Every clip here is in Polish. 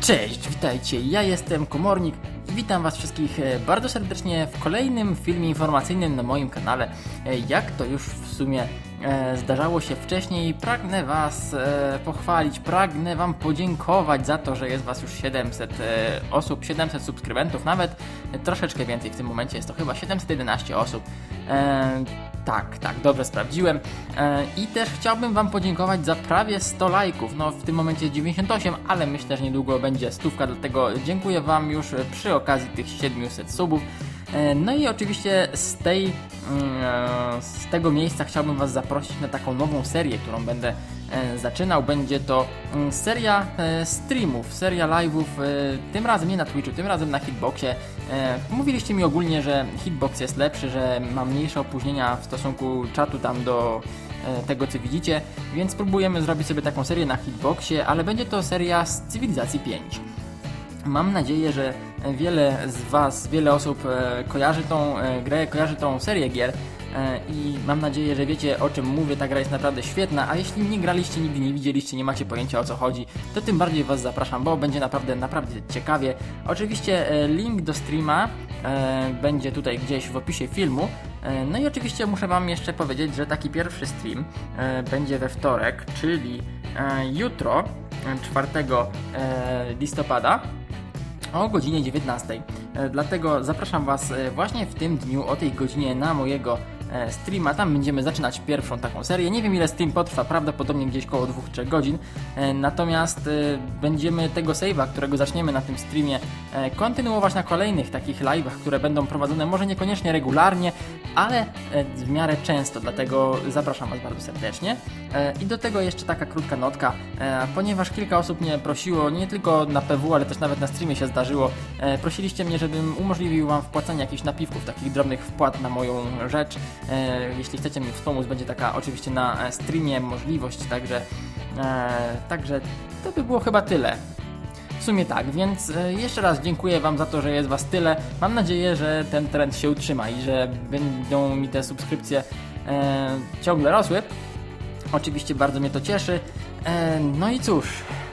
Cześć, witajcie, ja jestem Komornik i witam was wszystkich e, bardzo serdecznie w kolejnym filmie informacyjnym na moim kanale. E, Jak to już w sumie e, zdarzało się wcześniej, pragnę was pochwalić, pragnę wam podziękować za to, że jest was już 700 e, osób, 700 subskrybentów, nawet troszeczkę więcej w tym momencie, jest to chyba 711 osób. Tak, tak, dobrze sprawdziłem. E, I też chciałbym Wam podziękować za prawie 100 lajków. No w tym momencie jest 98, ale myślę, że niedługo będzie stówka, dlatego dziękuję Wam już przy okazji tych 700 subów. E, No i oczywiście z tej, mm, e, z tego miejsca chciałbym Was zaprosić na taką nową serię, którą będę e, zaczynał. Będzie to mm, seria streamów, seria live'ów, tym razem nie na Twitchu, tym razem na Hitboxie. Mówiliście mi ogólnie, że Hitbox jest lepszy, że ma mniejsze opóźnienia w stosunku czatu tam do tego, co widzicie, więc próbujemy zrobić sobie taką serię na Hitboxie, ale będzie to seria z Cywilizacji 5. Mam nadzieję, że wiele z Was, wiele osób e, kojarzy tą e, grę, kojarzy tą serię gier e, i mam nadzieję, że wiecie o czym mówię. Ta gra jest naprawdę świetna, a jeśli nie graliście, nigdy nie widzieliście, nie macie pojęcia o co chodzi, to tym bardziej Was zapraszam, bo będzie naprawdę, naprawdę ciekawie. Oczywiście link do streama będzie tutaj gdzieś w opisie filmu. No i oczywiście muszę Wam jeszcze powiedzieć, że taki pierwszy stream będzie we wtorek, czyli jutro, e, 4 e, listopada o godzinie 19. E, Dlatego zapraszam Was e, właśnie w tym dniu o tej godzinie na mojego streama. Tam będziemy zaczynać pierwszą taką serię. Nie wiem ile stream potrwa, prawdopodobnie gdzieś koło 2-3 godzin. E, Natomiast e, będziemy tego save'a, którego zaczniemy na tym streamie, e, kontynuować na kolejnych takich live'ach, które będą prowadzone może niekoniecznie regularnie, ale e, w miarę często. Dlatego zapraszam Was bardzo serdecznie. E, I do tego jeszcze taka krótka notka, e, ponieważ kilka osób mnie prosiło, nie tylko na PW, ale też nawet na streamie się zdarzyło, e, prosiliście mnie, żebym umożliwił Wam wpłacanie jakichś napiwków, takich drobnych wpłat na moją rzecz. E, Jeśli chcecie mnie wspomóc, będzie taka oczywiście na e, streamie możliwość, także, e, także to by było chyba tyle. W sumie tak, więc jeszcze raz dziękuję Wam za to, że jest Was tyle. Mam nadzieję, że ten trend się utrzyma i że będą mi te subskrypcje e, ciągle rosły. Oczywiście bardzo mnie to cieszy. E, no i cóż,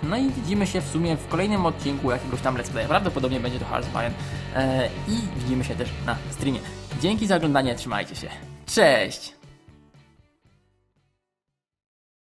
no i widzimy się w sumie w kolejnym odcinku jakiegoś tam let's playa. Prawdopodobnie będzie to Hearthstone. E, I widzimy się też na streamie. Dzięki za oglądanie, trzymajcie się. Cześć!